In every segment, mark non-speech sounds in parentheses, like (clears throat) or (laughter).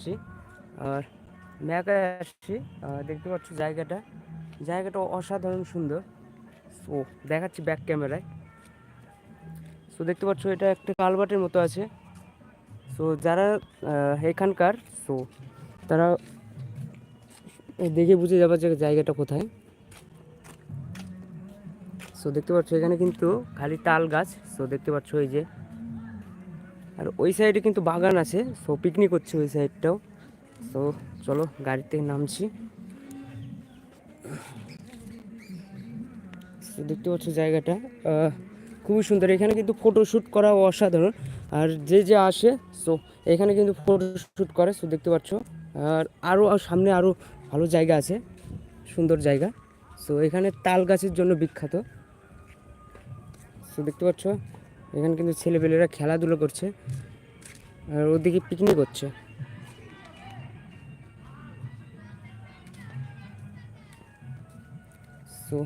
আসছি। আর মেয়াকায় আসছি। দেখতে পাচ্ছ জায়গাটা। জায়গাটা অসাধারণ সুন্দর। ও, দেখাচ্ছি ব্যাক ক্যামেরায় সো দেখতে পাচ্ছ এটা একটা কালবাটের মতো আছে। সো যারা এখানকার সো তারা দেখে বুঝে যাবে যে জায়গাটা কোথায়। সো দেখতে পাচ্ছ এখানে কিন্তু খালি তাল গাছ। সো দেখতে পাচ্ছ এই যে আর ওই সাইডে কিন্তু বাগান আছে সো পিকনিক হচ্ছে ওই সাইডটাও সো চলো গাড়ি থেকে নামছি দেখতে পাচ্ছ জায়গাটা। খুবই সুন্দর। এখানে কিন্তু ফটোশ্যুট করা অসাধারণ। আর যে যে আসে সো এখানে কিন্তু ফটোশ্যুট করে সো দেখতে পাচ্ছ। আর আরও সামনে আরও ভালো জায়গা আছে, সুন্দর জায়গা। সো এখানে তাল গাছের জন্য বিখ্যাত। সো দেখতে পাচ্ছ? এখানে কিন্তু ছেলেপেলেরা খেলাধুলো করছে আর ওদিকে পিকনিক হচ্ছে। সো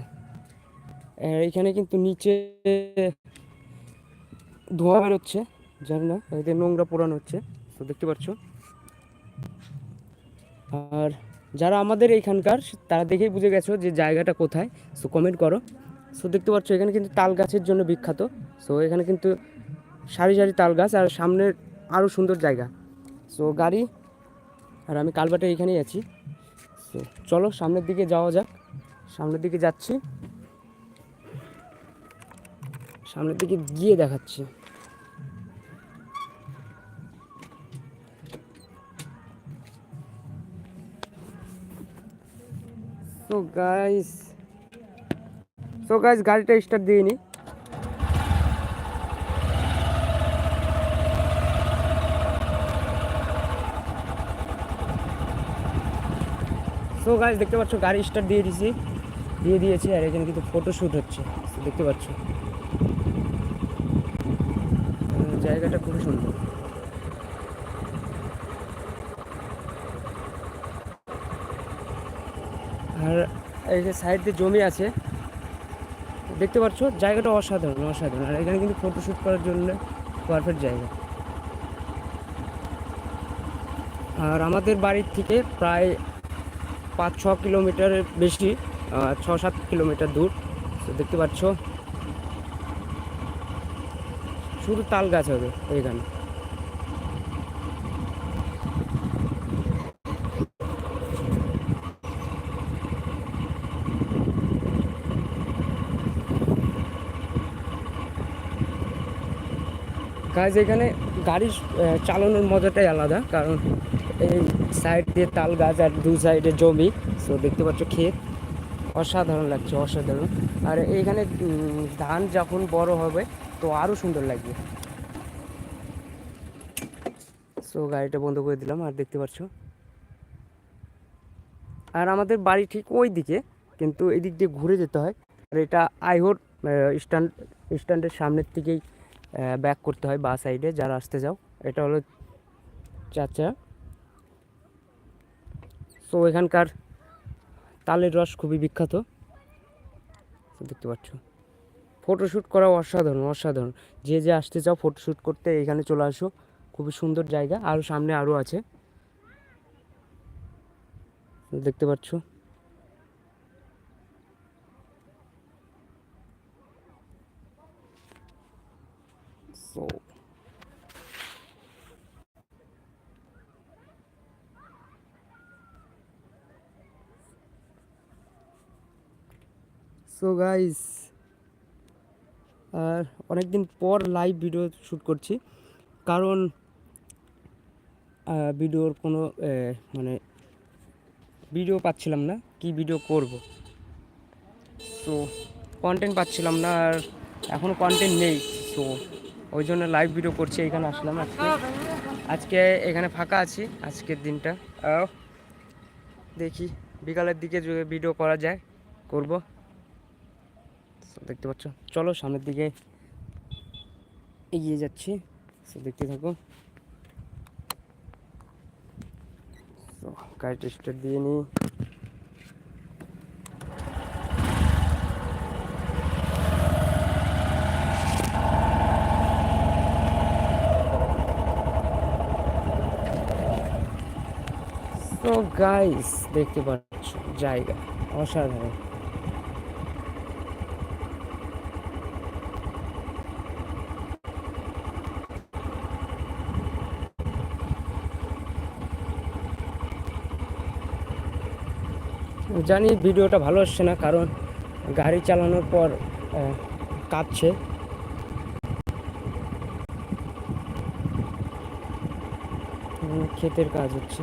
এখানে কিন্তু নিচে ধোঁয়া বেরোচ্ছে জানি না এতে নোংরা পোড়ানো হচ্ছে তো দেখতে পাচ্ছ। আর যারা আমাদের এইখানকার তারা দেখেই বুঝে গেছো যে জায়গাটা কোথায় সো কমেন্ট করো। সো দেখতে পাচ্ছ, এখানে কিন্তু তাল গাছের জন্য বিখ্যাত। সো এখানে কিন্তু সারি সারি তাল গাছ আর সামনের আরও সুন্দর জায়গা। সো গাড়ি, আর আমি কালবাটে এখানেই আছি। সো চলো, সামনের দিকে যাওয়া যাক। সামনের দিকে যাচ্ছি। সামনের দিকে গিয়ে দেখাচ্ছি। সো গাইস সো গাইস গাড়িটা স্টার্ট দিয়ে নি। সো গাইস দেখতে পাচ্ছ, গাড়ি স্টার্ট দিয়ে দিয়েছি দিয়ে দিয়েছি, আর এখানে কিন্তু ফটোশ্যুট হচ্ছে। দেখতে পাচ্ছ। জায়গাটা খুবই সুন্দর। আর এই যে সাইড দিয়ে জমি আছে দেখতে পাচ্ছ, জায়গাটা অসাধারণ অসাধারণ। আর এখানে কিন্তু ফটোশ্যুট করার জন্য পারফেক্ট জায়গা। আর আমাদের বাড়ির থেকে প্রায় পাঁচ ছ কিলোমিটারের বেশি ছ সাত কিলোমিটার দূর। তো দেখতে পাচ্ছ, শুধু তাল গাছ হবে এখানে। কাজ এখানে গাড়ি চালানোর মজাটাই আলাদা, কারণ এই সাইড দিয়ে তাল গাছ আর দু সাইডে জমি সো দেখতে পাচ্ছ ক্ষেত। অসাধারণ লাগছে, অসাধারণ। আর এইখানে ধান যখন বড় হবে, তো আরও সুন্দর লাগবে। সো গাড়িটা বন্ধ করে দিলাম, আর দেখতে পাচ্ছ। আর আমাদের বাড়ি ঠিক ওই দিকে, কিন্তু এদিক দিয়ে ঘুরে যেতে হয়। আর এটা আইহোর স্ট্যান্ড স্ট্যান্ডের সামনের দিকেই ব্যাক করতে হয় বা সাইডে যারা আসতে যাও। এটা হলো চাচা। সো এখানকার তালের রস খুবই বিখ্যাত। দেখতে পাচ্ছ। ফটোশ্যুট করা অসাধারণ অসাধারণ। যে যে আসতে চাও ফটোশ্যুট করতে এখানে চলে আসো। খুবই সুন্দর জায়গা। আরও সামনে আরও আছে। দেখতে পাচ্ছ সো সো গাইস, আর অনেক দিন পর লাইভ ভিডিও শ্যুট করছি। কারণ ভিডিওর কোনো মানে ভিডিও পাচ্ছিলাম না, কি ভিডিও করব? তো কন্টেন্ট পাচ্ছিলাম না, আর এখনও কন্টেন্ট নেই। তো ওই জন্য লাইভ ভিডিও করছি, এখানে আসলাম আজকে। আজকে এখানে ফাঁকা আছি, আজকের দিনটা। দেখি, বিকালের দিকে ভিডিও করা যায়, করব। দেখতে পাচ্ছ। চলো সামনের দিকে এগিয়ে যাচ্ছি। দেখতে থাকো। গাড়িটা স্টার্ট দিয়ে নিই তো গাইস দেখতে পাচ্ছ জায়গা অসাধারণ। জানি ভিডিওটা ভালো হচ্ছে না কারণ গাড়ি চালানোর পর কাঁপছে ক্ষেতের কাজ হচ্ছে।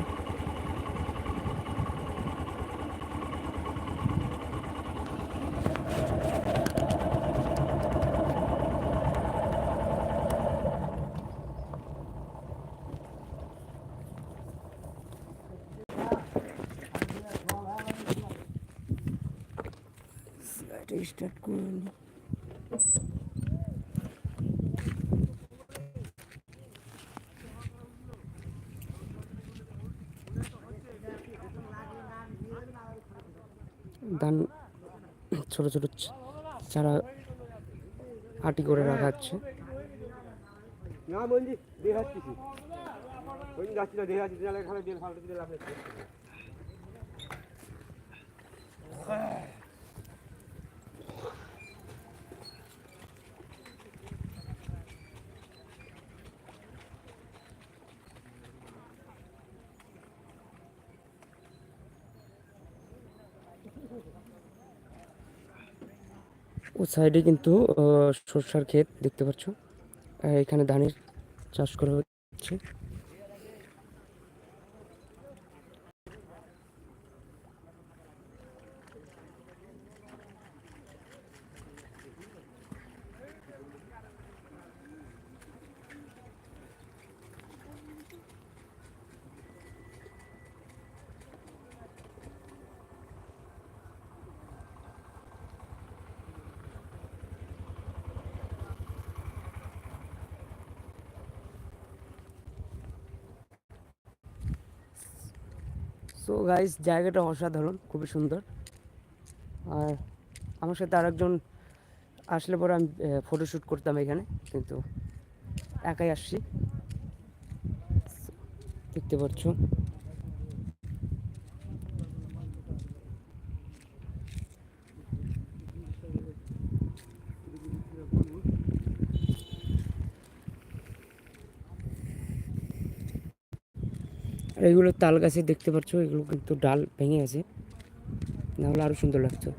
গাড়ি স্টার্ট করে নি। ধান ছোট ছোট চারা আটি করে রাখা হচ্ছে না বন্ধু দেখাচ্ছি ওই যাচ্ছি না দেখাচ্ছি দিলে এখানে দিন ফালতু দিলে লাভ নেই ও সাইডে কিন্তু সরষার ক্ষেত দেখতে পাচ্ছ। এখানে ধানের চাষ করা হচ্ছে। সো গাইস জায়গাটা অসাধারণ, খুবই সুন্দর। আর আমার সাথে আরেকজন আসলে পরে আমি ফটোশ্যুট করতাম এখানে, কিন্তু একাই আসছি। দেখতে পাচ্ছ। আর এগুলো তাল গাছে দেখতে পাচ্ছ, এগুলো কিন্তু ডাল ভেঙে আছে নাহলে আরও সুন্দর লাগতো।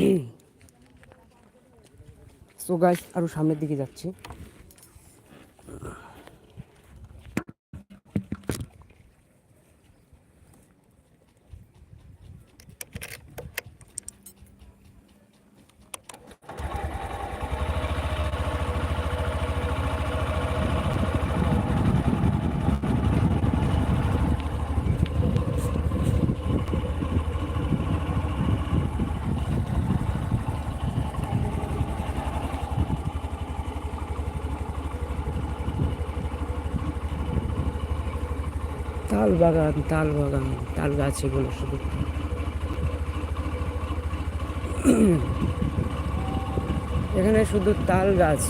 (clears throat) সো গাইস আরও সামনের দিকে যাচ্ছি। তাল বাগান তাল বাগান তাল গাছ এগুলো শুধু। এখানে শুধু তাল গাছ।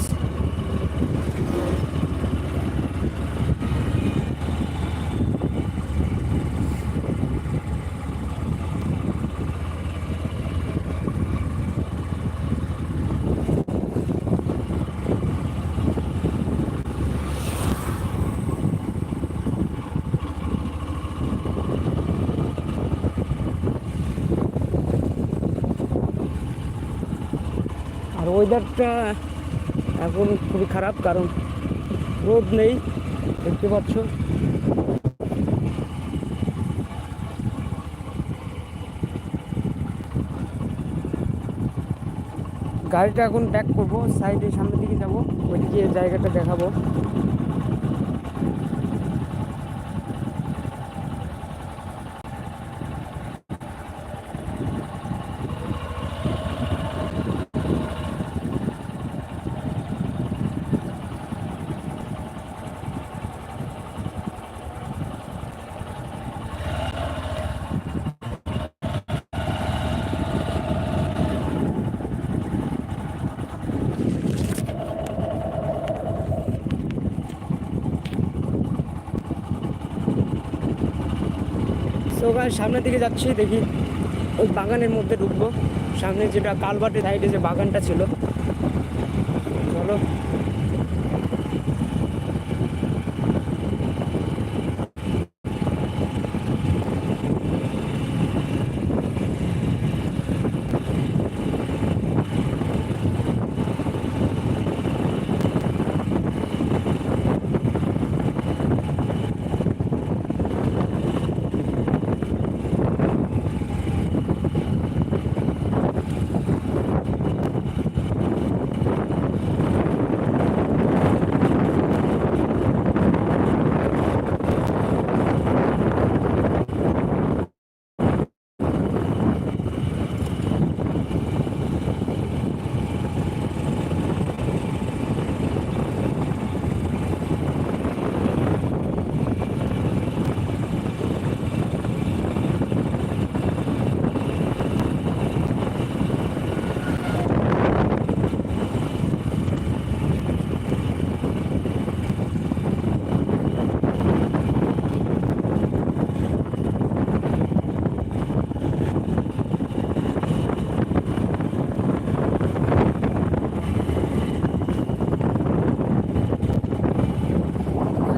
ওয়েদারটা এখন খুবই খারাপ, কারণ রোদ নেই, দেখতে পাচ্ছ। গাড়িটা এখন ব্যাক করব সাইডে সামনের দিকে যাব, ওইদিকে জায়গাটা দেখাবো। সামনের দিকে যাচ্ছি, দেখি ওই বাগানের মধ্যে ঢুকবো। সামনে যেটা কালবাটের সাইডে যে বাগানটা ছিল চলো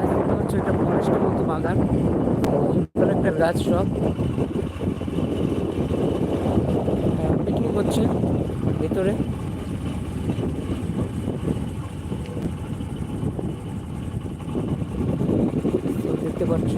দেখতে পাচ্ছ এটা ফরেস্টের মতো বাগান একটা গাছ সব। পিকনিক করছে ভেতরে। দেখতে পাচ্ছ।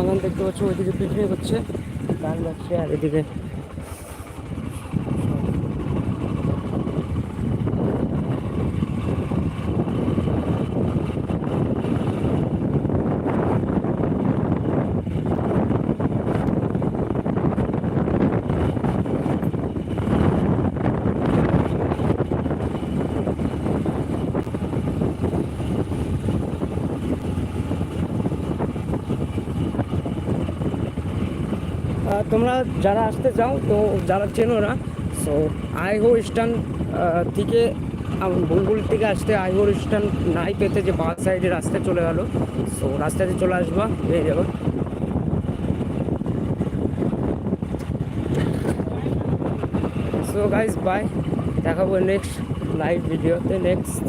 বাগান দেখতে পাচ্ছ ওইদিকে পিকনিক হচ্ছে। গান বাজছে আর এদিকে তোমরা যারা আসতে চাও, তো যারা চেনো না সো আইহো স্ট্যান্ড থেকে বুলবুল থেকে আসতে আইহো স্ট্যান্ড নাই পেতে যে বাঁ সাইডে রাস্তা চলে গেল। সো রাস্তাতে চলে আসবা, পেয়ে যাব। সো গাইজ বাই দেখাবো নেক্সট লাইভ ভিডিওতে নেক্সট